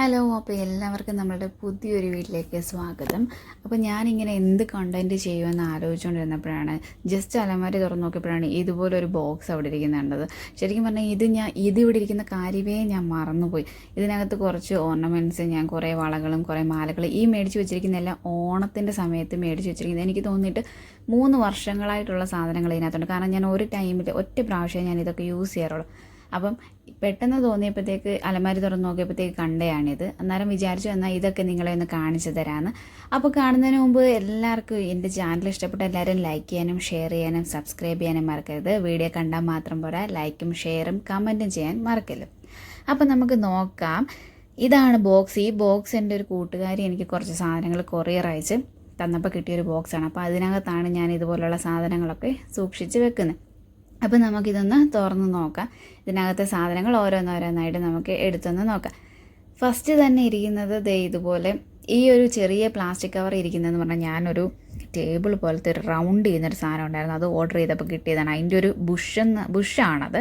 Hello അപ്പോൾ എല്ലാവർക്കും നമ്മളുടെ പുതിയൊരു വീട്ടിലേക്ക് സ്വാഗതം. അപ്പോൾ ഞാനിങ്ങനെ എന്ത് കണ്ടന്റ് ചെയ്യുമെന്ന് ആലോചിച്ചുകൊണ്ടിരുന്നപ്പോഴാണ് ജസ്റ്റ് അലമാരി തുറന്ന് നോക്കിയപ്പോഴാണ് ഇതുപോലൊരു ബോക്സ് അവിടെ ഇരിക്കുന്നുണ്ടത്. ശരിക്കും പറഞ്ഞാൽ ഇത് ഞാൻ ഇത് ഇവിടെ ഇരിക്കുന്ന കാര്യമേ ഞാൻ മറന്നുപോയി. ഇതിനകത്ത് കുറച്ച് ഓർണമെന്റ്സ് ഞാൻ കുറേ വളകളും കുറേ മാലകളും ഈ മേടിച്ച് വെച്ചിരിക്കുന്ന എല്ലാം ഓണത്തിന്റെ സമയത്ത് മേടിച്ച് വെച്ചിരിക്കുന്നത്. എനിക്ക് തോന്നിയിട്ട് മൂന്ന് വർഷങ്ങളായിട്ടുള്ള സാധനങ്ങൾ ഇതിനകത്തുണ്ട്. കാരണം ഞാൻ ഒരു ടൈമിൽ ഒറ്റ പ്രാവശ്യം ഞാൻ ഇതൊക്കെ യൂസ് ചെയ്യാറുള്ളൂ. അപ്പം പെട്ടെന്ന് തോന്നിയപ്പോഴത്തേക്ക് അലമാരി തുറന്ന് നോക്കിയപ്പോഴത്തേക്ക് കണ്ടയാണിത്. അന്നേരം വിചാരിച്ചു എന്നാൽ ഇതൊക്കെ നിങ്ങളെ ഒന്ന് കാണിച്ചു തരാമെന്ന് അപ്പോൾ കാണുന്നതിന് മുമ്പ് എല്ലാവർക്കും എന്റെ ചാനൽ ഇഷ്ടപ്പെട്ട എല്ലാവരും ലൈക്ക് ചെയ്യാനും ഷെയർ ചെയ്യാനും സബ്സ്ക്രൈബ് ചെയ്യാനും മറക്കരുത്. വീഡിയോ കണ്ടാൽ മാത്രം പോരാ. ലൈക്കും ഷെയറും കമന്റും ചെയ്യാൻ മറക്കരുത്. അപ്പോൾ നമുക്ക് നോക്കാം. ഇതാണ് ബോക്സ് ഈ ബോക്സ് എന്റെ ഒരു കൂട്ടുകാരി എനിക്ക് കുറച്ച് സാധനങ്ങൾ കൊറിയർ അയച്ച് തന്നപ്പോൾ കിട്ടിയൊരു ബോക്സാണ് അപ്പോൾ അതിനകത്താണ് ഞാൻ ഇതുപോലുള്ള സാധനങ്ങളൊക്കെ സൂക്ഷിച്ച് വെക്കുന്നത്. അപ്പോൾ നമുക്കിതൊന്ന് തുറന്ന് നോക്കാം. ഇതിനകത്തെ സാധനങ്ങൾ ഓരോന്നോരോന്നായിട്ട് നമുക്ക് എടുത്തൊന്ന് നോക്കാം. ഫസ്റ്റ് തന്നെ ഇരിക്കുന്നത് ദേ ഇതുപോലെ ഈ ഒരു ചെറിയ പ്ലാസ്റ്റിക് കവർ ഇരിക്കുന്നതെന്ന് പറഞ്ഞാൽ ഞാനൊരു ടേബിൾ പോലത്തെ ഒരു റൗണ്ട് ചെയ്യുന്നൊരു സാധനം ഉണ്ടായിരുന്നു. അത് ഓർഡർ ചെയ്തപ്പോൾ കിട്ടിയതാണ്. അതിന്റെ ഒരു ബുഷെന്ന് ബുഷാണത്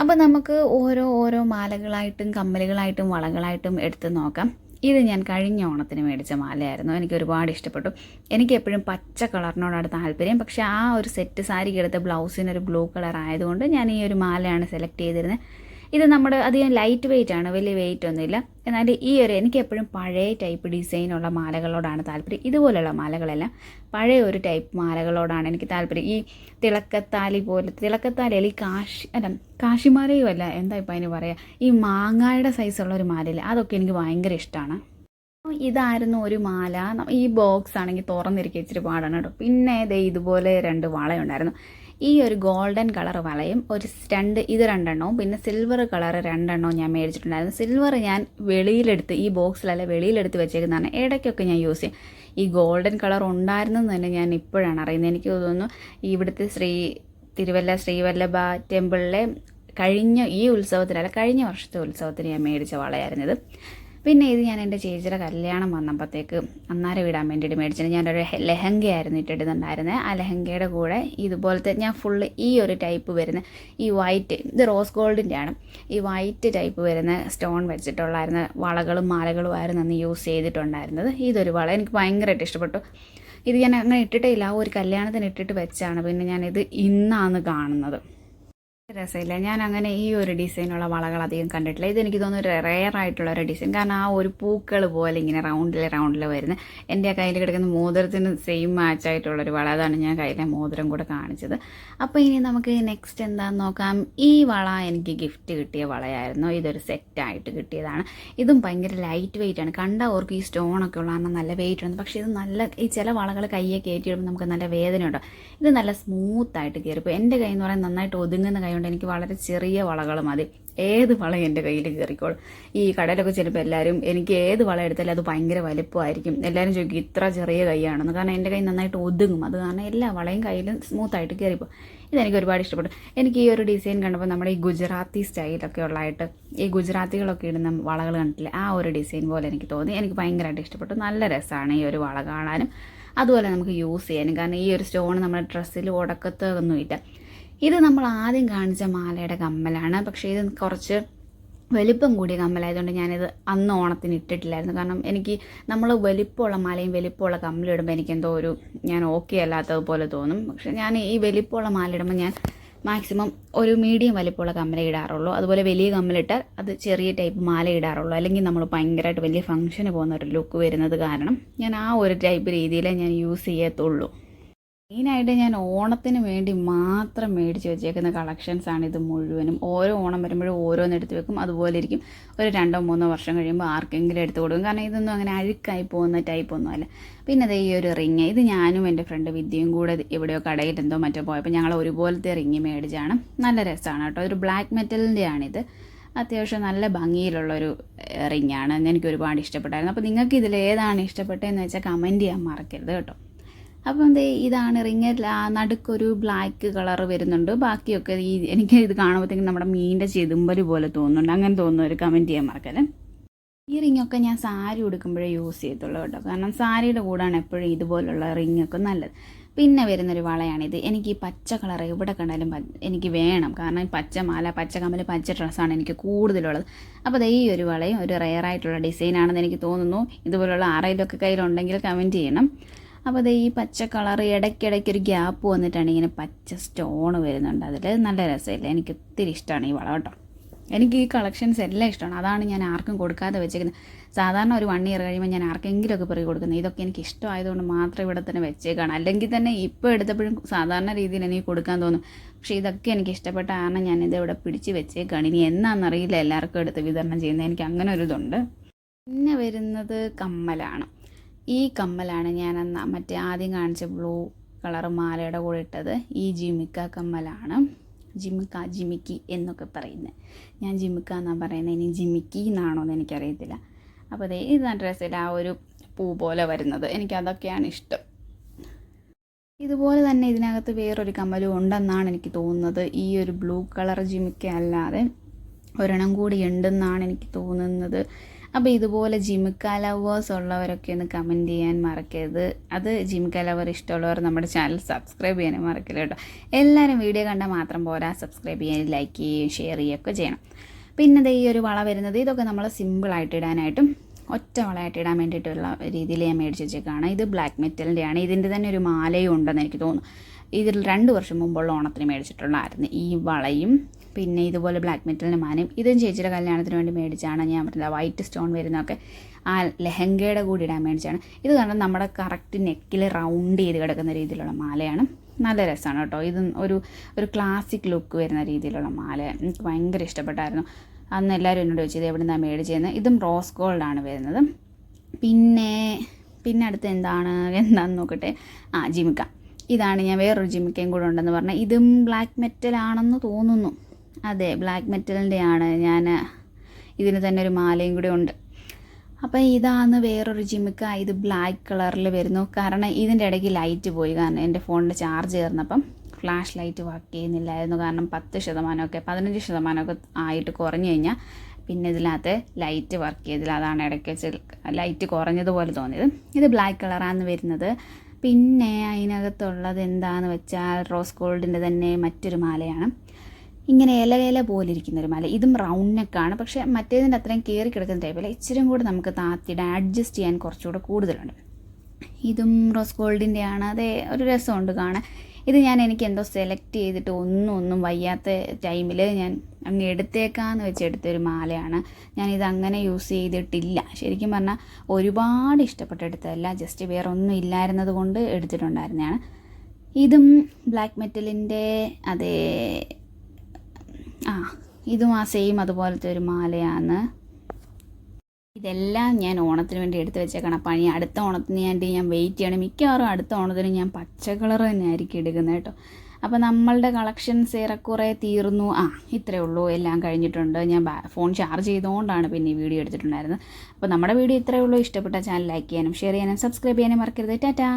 അപ്പോൾ നമുക്ക് ഓരോ ഓരോ മാലകളായിട്ടും കമ്മലുകളായിട്ടും വളകളായിട്ടും എടുത്ത് നോക്കാം. ഇത് ഞാൻ കഴിഞ്ഞ ഓണത്തിന് മേടിച്ച മാലയായിരുന്നു. എനിക്ക് ഒരുപാട് ഇഷ്ടപ്പെട്ടു. എനിക്ക് എപ്പോഴും പച്ച കളറിനോടാണ് താല്പര്യം. പക്ഷേ ആ ഒരു സെറ്റ് സാരിക്ക് ബ്ലൗസിനൊരു ബ്ലൂ കളർ ആയതുകൊണ്ട് ഞാൻ ഈ ഒരു മാലയാണ് സെലക്ട് ചെയ്തിരുന്നത് ഇത് നമ്മുടെ അധികം ലൈറ്റ് വെയിറ്റ് ആണ് വലിയ വെയിറ്റ് ഒന്നുമില്ല. എന്നാൽ ഈ ഒരു എനിക്ക് എപ്പോഴും പഴയ ടൈപ്പ് ഡിസൈനുള്ള മാലകളോടാണ് താല്പര്യം. ഇതുപോലെയുള്ള മാലകളെല്ലാം പഴയ ഒരു ടൈപ്പ് മാലകളോടാണ് എനിക്ക് താല്പര്യം. ഈ തിളക്കത്താലി പോലെ തിളക്കത്താലി അല്ലെങ്കിൽ കാശി അല്ല കാശിമാലയും അല്ല എന്താ ഇപ്പം അതിന് പറയുക ഈ മാങ്ങായുടെ സൈസുള്ള ഒരു മാലയില്ല. അതൊക്കെ എനിക്ക് ഭയങ്കര ഇഷ്ടമാണ് ഇതായിരുന്നു ഒരു മാല. ഈ ബോക്സ് ആണെങ്കിൽ തുറന്നിരിക്കുക ഇച്ചിരി പാടാണ് കേട്ടോ. പിന്നെ ഇതേ ഇതുപോലെ രണ്ട് വളയുണ്ടായിരുന്നു. ഈ ഒരു ഗോൾഡൻ കളർ വളയും ഒരു രണ്ട് ഇത് രണ്ടെണ്ണവും പിന്നെ സിൽവർ കളർ രണ്ടെണ്ണവും ഞാൻ മേടിച്ചിട്ടുണ്ടായിരുന്നു. സിൽവർ ഞാൻ വെളിയിലെടുത്ത് ഈ ബോക്സിലല്ല വെളിയിലെടുത്ത് വെച്ചേക്കുന്നതാണ്. ഇടയ്ക്കൊക്കെ ഞാൻ യൂസ് ചെയ്യും. ഈ ഗോൾഡൻ കളർ ഉണ്ടായിരുന്നെന്ന് തന്നെ ഞാൻ ഇപ്പോഴാണ് അറിയുന്നത്. എനിക്ക് തോന്നുന്നു ഇവിടുത്തെ ശ്രീ തിരുവല്ല ശ്രീവല്ലഭ ടെമ്പിളിലെ കഴിഞ്ഞ ഈ ഉത്സവത്തിനല്ല കഴിഞ്ഞ വർഷത്തെ ഉത്സവത്തിന് ഞാൻ മേടിച്ച വളയായിരുന്നത്. പിന്നെ ഇത് ഞാൻ എന്റെ ചേച്ചിയുടെ കല്യാണം വന്നപ്പോഴത്തേക്ക് അന്നാരം വിടാൻ വേണ്ടിയിട്ട് മേടിച്ചത് ഞാനൊരു ലെഹങ്കയായിരുന്നു ഇട്ടിടുന്നുണ്ടായിരുന്നത് ആ ലെഹങ്കയുടെ കൂടെ ഇതുപോലത്തെ ഞാൻ ഫുള്ള് ഈ ഒരു ടൈപ്പ് വരുന്ന ഈ വൈറ്റ് ഇത് റോസ് ഗോൾഡിന്റെ ആണ്. ഈ വൈറ്റ് ടൈപ്പ് വരുന്ന സ്റ്റോൺ വെച്ചിട്ടുള്ളായിരുന്ന വളകളും മാലകളും ആയിരുന്നു അന്ന് യൂസ് ചെയ്തിട്ടുണ്ടായിരുന്നത്. ഇതൊരു വള എനിക്ക് ഭയങ്കരമായിട്ട് ഇഷ്ടപ്പെട്ടു. ഇത് ഞാൻ അങ്ങനെ ഇട്ടിട്ടേ ഇല്ല. ഒരു കല്യാണത്തിന് ഇട്ടിട്ട് വെച്ചാണ് പിന്നെ ഞാനിത് ഇന്നാണ് കാണുന്നത്. രസമില്ല. ഞാൻ അങ്ങനെ ഈ ഒരു ഡിസൈനുള്ള വളകൾ അധികം കണ്ടിട്ടില്ല. ഇതെനിക്ക് തോന്നുന്നു ഒരു റെയർ ആയിട്ടുള്ള ഒരു ഡിസൈൻ കാരണം ആ ഒരു പൂക്കൾ പോലെ ഇങ്ങനെ റൗണ്ടിൽ റൗണ്ടിൽ വരുന്നത് എന്റെ ആ കയ്യിൽ കിടക്കുന്ന മോതിരത്തിന് സെയിം മാച്ച് ആയിട്ടുള്ളൊരു വള അതാണ് ഞാൻ കയ്യിലെ മോതിരം കൂടെ കാണിച്ചത്. അപ്പോൾ ഇനി നമുക്ക് നെക്സ്റ്റ് എന്താന്ന് നോക്കാം. ഈ വള എനിക്ക് ഗിഫ്റ്റ് കിട്ടിയ വളയായിരുന്നു. ഇതൊരു സെറ്റായിട്ട് കിട്ടിയതാണ്. ഇതും ഭയങ്കര ലൈറ്റ് വെയിറ്റ് ആണ്. കണ്ട ഓർക്ക് ഈ സ്റ്റോണൊക്കെ ഉള്ള കാരണം നല്ല വെയിറ്റ് ഉണ്ട്. പക്ഷേ ഇത് നല്ല ഈ ചില വളകൾ കയ്യെ കയറ്റി നമുക്ക് നല്ല വേദന ഉണ്ടോ ഇത് നല്ല സ്മൂത്തായിട്ട് കയറിപ്പോൾ എന്റെ കൈ എന്ന് പറയാൻ നന്നായിട്ട് ഒതുങ്ങുന്ന കൈ കൊണ്ട് എനിക്ക് വളരെ ചെറിയ വളകൾ മതി. ഏത് വള എന്റെ കയ്യിൽ കയറിക്കോളും ഈ കടയിലൊക്കെ ചിലപ്പോൾ എല്ലാവരും എനിക്ക് ഏത് വള എടുത്താലും അത് ഭയങ്കര വലിപ്പമായിരിക്കും. എല്ലാവരും ചോദിക്കും ഇത്ര ചെറിയ കൈയാണെന്ന്. കാരണം എന്റെ കൈ നന്നായിട്ട് ഒതുങ്ങും. അത് കാരണം എല്ലാ വളയും കയ്യിലും സ്മൂത്തായിട്ട് കയറിപ്പോൾ ഇതെനിക്ക് ഒരുപാട് ഇഷ്ടപ്പെട്ടു. എനിക്ക് ഈ ഒരു ഡിസൈൻ കണ്ടപ്പോൾ നമ്മുടെ ഈ ഗുജറാത്തി സ്റ്റൈലൊക്കെ ഉള്ളതായിട്ട് ഈ ഗുജറാത്തികളൊക്കെ ഇടുന്ന വളകൾ കണ്ടിട്ടില്ല? ആ ഒരു ഡിസൈൻ പോലെ എനിക്ക് തോന്നി. എനിക്ക് ഭയങ്കരമായിട്ട് ഇഷ്ടപ്പെട്ടു. നല്ല രസമാണ് ഈ ഒരു വള കാണാനും. അതുപോലെ നമുക്ക് യൂസ് ചെയ്യാനും. കാരണം ഈ ഒരു സ്റ്റോൺ നമ്മുടെ ഡ്രസ്സിൽ ഉടക്കത്തൊന്നുമില്ല ഇത് നമ്മൾ ആദ്യം കാണിച്ച മാലയുടെ കമ്മലാണ്. പക്ഷേ ഇത് കുറച്ച് വലിപ്പം കൂടിയ കമ്മലായതുകൊണ്ട് ഞാനിത് അന്ന് ഓണത്തിന് ഇട്ടിട്ടില്ലായിരുന്നു. കാരണം എനിക്ക് നമ്മൾ വലിപ്പമുള്ള മാലയും വലിപ്പമുള്ള ഇടുമ്പോൾ എനിക്കെന്തോ ഒരു ഞാൻ ഓക്കെ അല്ലാത്തതുപോലെ തോന്നും. പക്ഷെ ഞാൻ ഈ വലിപ്പമുള്ള മാല ഇടുമ്പോൾ ഞാൻ മാക്സിമം ഒരു മീഡിയം വലിപ്പമുള്ള കമ്മല ഇടാറുള്ളൂ. അതുപോലെ വലിയ കമ്മലിട്ട് അത് ചെറിയ ടൈപ്പ് മാല ഇടാറുള്ളൂ. അല്ലെങ്കിൽ നമ്മൾ ഭയങ്കരമായിട്ട് വലിയ ഫംഗ്ഷന് പോകുന്ന ഒരു ലുക്ക് വരുന്നത് കാരണം ഞാൻ ആ ഒരു ടൈപ്പ് രീതിയിലേ ഞാൻ യൂസ് ചെയ്യത്തുള്ളൂ. മെയിനായിട്ട് ഞാൻ ഓണത്തിന് വേണ്ടി മാത്രം മേടിച്ച് വെച്ചേക്കുന്ന കളക്ഷൻസ് ആണ് ഇത് മുഴുവനും. ഓരോ ഓണം വരുമ്പോഴും ഓരോന്ന് എടുത്ത് വെക്കും. അതുപോലെ ഇരിക്കും. ഒരു രണ്ടോ മൂന്നോ വർഷം കഴിയുമ്പോൾ ആർക്കെങ്കിലും എടുത്ത് കൊടുക്കും. കാരണം ഇതൊന്നും അങ്ങനെ അഴുക്കായി പോകുന്ന ടൈപ്പ് ഒന്നുമല്ല പിന്നെ അത് ഈ ഒരു റിങ് ഇത് ഞാനും എന്റെ ഫ്രണ്ട് വിദ്യയും കൂടെ എവിടെയോ കടയിൽ എന്തോ മറ്റോ പോയപ്പോൾ ഞങ്ങൾ ഒരുപോലത്തെ റിങ് മേടിച്ചാണ്. നല്ല രസമാണ് കേട്ടോ. ഒരു ബ്ലാക്ക് മെറ്റലിന്റെ ആണിത്. അത്യാവശ്യം നല്ല ഭംഗിയിലുള്ളൊരു റിങ്ങാണ് എനിക്ക് ഒരുപാട് ഇഷ്ടപ്പെട്ടായിരുന്നു. അപ്പോൾ നിങ്ങൾക്ക് ഇതിൽ ഏതാണ് ഇഷ്ടപ്പെട്ടതെന്ന് വെച്ചാൽ കമന്റ് ചെയ്യാൻ മറക്കരുത് കേട്ടോ. അപ്പം ദേ ഇതാണ് റിങ് നടുക്കൊരു ബ്ലാക്ക് കളർ വരുന്നുണ്ട്. ബാക്കിയൊക്കെ ഈ എനിക്ക് ഇത് കാണുമ്പോഴത്തേക്കും നമ്മുടെ മീനിന്റെ ചെതുമ്പൽ പോലെ തോന്നുന്നുണ്ട്. അങ്ങനെ തോന്നുന്നു ഒരു കമന്റ് ചെയ്യാൻ മറക്കല്ലേ? ഈ റിങ്ങൊക്കെ ഞാൻ സാരി ഉടുക്കുമ്പോഴേ യൂസ് ചെയ്യത്തുള്ളൂ കേട്ടോ. കാരണം സാരിയുടെ കൂടാണ് എപ്പോഴും ഇതുപോലുള്ള റിങ്ങൊക്കെ നല്ലത്. പിന്നെ വരുന്നൊരു വളയാണിത്. എനിക്ക് ഈ പച്ച കളർ എവിടെ കണ്ടാലും എനിക്ക് വേണം. കാരണം പച്ച മാല പച്ച കമ്മൽ പച്ച ഡ്രസ്സാണ് എനിക്ക് കൂടുതലുള്ളത്. അപ്പോൾ ദേ ഈ ഒരു വളയും ഒരു റെയർ ആയിട്ടുള്ള ഡിസൈനാണെന്ന് എനിക്ക് തോന്നുന്നു. ഇതുപോലുള്ള ആരെങ്കിലുമൊക്കെ കയ്യിലുണ്ടെങ്കിൽ കമന്റ് ചെയ്യണം. അപ്പോൾ ദേ ഈ പച്ച കളർ ഇടയ്ക്കിടയ്ക്ക് ഒരു ഗ്യാപ്പ് വന്നിട്ടാണ് ഇങ്ങനെ പച്ച സ്റ്റോൺ വരുന്നുണ്ട്. അതിൽ നല്ല രസമില്ല? എനിക്ക് ഒത്തിരി ഇഷ്ടമാണ് ഈ വളം കേട്ടോ. എനിക്ക് ഈ കളക്ഷൻസ് എല്ലാം ഇഷ്ടമാണ്. അതാണ് ഞാൻ ആർക്കും കൊടുക്കാതെ വെച്ചേക്കുന്നത്. സാധാരണ ഒരു വൺ ഇയർ കഴിയുമ്പോൾ ഞാൻ ആർക്കെങ്കിലുമൊക്കെ പറയും കൊടുക്കുന്നത്. ഇതൊക്കെ എനിക്ക് ഇഷ്ടമായതുകൊണ്ട് മാത്രം ഇവിടെ തന്നെ വെച്ചേക്കാണ്. അല്ലെങ്കിൽ തന്നെ ഇപ്പോൾ എടുത്തപ്പോഴും സാധാരണ രീതിയിൽ എനിക്ക് കൊടുക്കാൻ തോന്നും. പക്ഷേ ഇതൊക്കെ എനിക്ക് ഇഷ്ടപ്പെട്ട കാരണം ഞാനിത് ഇവിടെ പിടിച്ച് വെച്ചേക്കാണ്. ഇനി എന്നാണെന്നറിയില്ല എല്ലാവർക്കും എടുത്ത് വിതരണം ചെയ്യുന്നത്. എനിക്ക് അങ്ങനെ ഒരു ഇതുണ്ട്. പിന്നെ വരുന്നത് കമ്മലാണ്. ഈ കമ്മലാണ് ഞാൻ അന്ന് മറ്റേ ആദ്യം കാണിച്ച ബ്ലൂ കളർ മാലയുടെ കൂടെ ഇട്ടത്. ഈ ജിമിക്ക കമ്മലാണ്. ജിമിക്ക ജിമിക്കി എന്നൊക്കെ പറയുന്നത് ഞാൻ ജിമിക്ക എന്നാണ് പറയുന്നത് ഇനി ജിമിക്കി എന്നാണോ എന്ന് എനിക്കറിയത്തില്ല. അപ്പോൾ അതേ ഇത് ഡ്രസ്സിൽ ആ ഒരു പൂ പോലെ വരുന്നത്. എനിക്കതൊക്കെയാണ് ഇഷ്ടം. ഇതുപോലെ തന്നെ ഇതിനകത്ത് വേറൊരു കമ്മലും ഉണ്ടെന്നാണ് എനിക്ക് തോന്നുന്നത്. ഈ ഒരു ബ്ലൂ കളർ ജിമിക്ക അല്ലാതെ ഒരെണ്ണം കൂടി ഉണ്ടെന്നാണ് എനിക്ക് തോന്നുന്നത്. അപ്പോൾ ഇതുപോലെ ജിമിക്ക ലവേഴ്സ് ഉള്ളവരൊക്കെ ഒന്ന് കമന്റ് ചെയ്യാൻ മറക്കരുത്. അത് ജിമിക്ക ലവർ ഇഷ്ടമുള്ളവർ നമ്മുടെ ചാനൽ സബ്സ്ക്രൈബ് ചെയ്യാനും മറക്കില്ല കേട്ടോ. എല്ലാവരും വീഡിയോ കണ്ടാൽ മാത്രം പോരാ. സബ്സ്ക്രൈബ് ചെയ്യാൻ ലൈക്ക് ചെയ്യുകയും ഷെയർ ചെയ്യുകയൊക്കെ ചെയ്യണം. പിന്നെ ഈ ഒരു വള വരുന്നത് ഇതൊക്കെ നമ്മൾ സിമ്പിളായിട്ട് ഇടാനായിട്ടും ഒറ്റ വളയായിട്ട് ഇടാൻ വേണ്ടിയിട്ടുള്ള രീതിയിൽ ഞാൻ മേടിച്ച് വെച്ചേക്കാണ്. ഇത് ബ്ലാക്ക് മെറ്റലിന്റെ ആണ് ഇതിന്റെ തന്നെ ഒരു മാലയും ഉണ്ടെന്ന് എനിക്ക് തോന്നുന്നു. ഇതിൽ രണ്ട് വർഷം മുമ്പുള്ള ഓണത്തിന് മേടിച്ചിട്ടുള്ളതായിരുന്നു ഈ വളയും. പിന്നെ ഇതുപോലെ ബ്ലാക്ക് മെറ്റലിന്റെ മാനയും ഇതും ചേച്ചിയുടെ കല്യാണത്തിന് വേണ്ടി മേടിച്ചാണ് ഞാൻ പറഞ്ഞത്. വൈറ്റ് സ്റ്റോൺ വരുന്നതൊക്കെ ആ ലെഹങ്കയുടെ കൂടി ഇടാൻ മേടിച്ചാണ്. ഇത് കാരണം നമ്മുടെ കറക്റ്റ് നെക്കിൽ റൗണ്ട് ചെയ്ത് കിടക്കുന്ന രീതിയിലുള്ള മാലയാണ്. നല്ല രസമാണ് കേട്ടോ. ഇത് ഒരു ഒരു ക്ലാസിക് ലുക്ക് വരുന്ന രീതിയിലുള്ള മാല. എനിക്ക് ഭയങ്കര ഇഷ്ടപ്പെട്ടായിരുന്നു. അന്ന് എല്ലാവരും എന്നോട് ചോദിച്ചത് എവിടെ നിന്നാണ് മേടിച്ചതെന്ന്? ഇതും റോസ് ഗോൾഡാണ് വരുന്നത്. പിന്നെ പിന്നെ അടുത്ത് എന്താണ്? എന്താണെന്ന് നോക്കട്ടെ. ആ ജിമിക്ക. ഇതാണ് ഞാൻ വേറൊരു ജിമിക്കയും കൂടെ ഉണ്ടെന്ന് പറഞ്ഞാൽ ഇതും ബ്ലാക്ക് മെറ്റൽ ആണെന്ന് തോന്നുന്നു. അതെ ബ്ലാക്ക് മെറ്റലിന്റെ ആണ് ഞാൻ ഇതിന് തന്നെ ഒരു മാലയും കൂടെ ഉണ്ട്. അപ്പോൾ ഇതാണ് വേറൊരു ജിമിക്ക ഇത് ബ്ലാക്ക് കളറിൽ വരുന്നു. കാരണം ഇതിന്റെ ഇടയ്ക്ക് ലൈറ്റ് പോയി. കാരണം എന്റെ ഫോണിന്റെ ചാർജ് കയറുന്നപ്പം ഫ്ലാഷ് ലൈറ്റ് വർക്ക് ചെയ്യുന്നില്ലായിരുന്നു. കാരണം പത്ത് ശതമാനമൊക്കെ പതിനഞ്ച് ശതമാനമൊക്കെ ആയിട്ട് കുറഞ്ഞു കഴിഞ്ഞാൽ പിന്നെ ഇതിനകത്ത് ലൈറ്റ് വർക്ക് ചെയ്തില്ല. അതാണ് ഇടയ്ക്ക് വെച്ച് ലൈറ്റ് കുറഞ്ഞതുപോലെ തോന്നിയത്. ഇത് ബ്ലാക്ക് കളറാണ് വരുന്നത്. പിന്നെ അതിനകത്തുള്ളത് എന്താണെന്ന് വെച്ചാൽ റോസ് ഗോൾഡിന്റെ തന്നെ മറ്റൊരു മാലയാണ്. ഇങ്ങനെ ഇല ഇല പോലെ ഇരിക്കുന്ന ഒരു മല. ഇതും റൗണ്ട് നെക്കാണ് പക്ഷേ മറ്റേതിന്റെ അത്രയും കയറി കിടക്കുന്ന ടൈപ്പില്ല ഇച്ചിരി കൂടെ നമുക്ക് താത്തിയുടെ അഡ്ജസ്റ്റ് ചെയ്യാൻ കുറച്ചുകൂടെ കൂടുതലുണ്ട്. ഇതും റോസ് ഗോൾഡിന്റെ ആണ് അതെ ഒരു രസമുണ്ട് കാണാൻ. ഇത് ഞാൻ എനിക്ക് എന്തോ സെലക്ട് ചെയ്തിട്ട് ഒന്നും ഒന്നും വയ്യാത്ത ടൈമിൽ ഞാൻ അങ്ങ് എടുത്തേക്കാന്ന് വെച്ച് എടുത്തൊരു മാലയാണ്. ഞാനിത് അങ്ങനെ യൂസ് ചെയ്തിട്ടില്ല. ശരിക്കും പറഞ്ഞാൽ ഒരുപാട് ഇഷ്ടപ്പെട്ടെടുത്തതല്ല ജസ്റ്റ് വേറെ ഒന്നും ഇല്ലായിരുന്നത് കൊണ്ട് എടുത്തിട്ടുണ്ടായിരുന്നതാണ്. ഇതും ബ്ലാക്ക് മെറ്റലിന്റെ അതേ ആ ഇതും ആ സെയിം അതുപോലത്തെ ഒരു മാലയാണ്. ഇതെല്ലാം ഞാൻ ഓണത്തിന് വേണ്ടി എടുത്തു വെച്ചേക്കണം. അപ്പം അടുത്ത ഓണത്തിന് വേണ്ടി ഞാൻ വെയിറ്റ് ചെയ്യണം. മിക്കവാറും അടുത്ത ഓണത്തിന് ഞാൻ പച്ച കളർ തന്നെ ആയിരിക്കും എടുക്കുന്നത് കേട്ടോ. അപ്പോൾ നമ്മളുടെ കളക്ഷൻസ് ഏറെക്കുറെ തീർന്നു. ആ ഇത്രയേ ഉള്ളൂ. എല്ലാം കഴിഞ്ഞിട്ടുണ്ട്. ഞാൻ ഫോൺ ചാർജ് ചെയ്തുകൊണ്ടാണ് പിന്നെ ഈ വീഡിയോ എടുത്തിട്ടുണ്ടായിരുന്നത്. അപ്പോൾ നമ്മുടെ വീഡിയോ ഇത്രയേ ഉള്ളൂ. ഇഷ്ടപ്പെട്ട ചാനൽ ലൈക്ക് ചെയ്യാനും ഷെയർ ചെയ്യാനും സബ്സ്ക്രൈബ് ചെയ്യാനും മറക്കരുത്. ടാറ്റാ!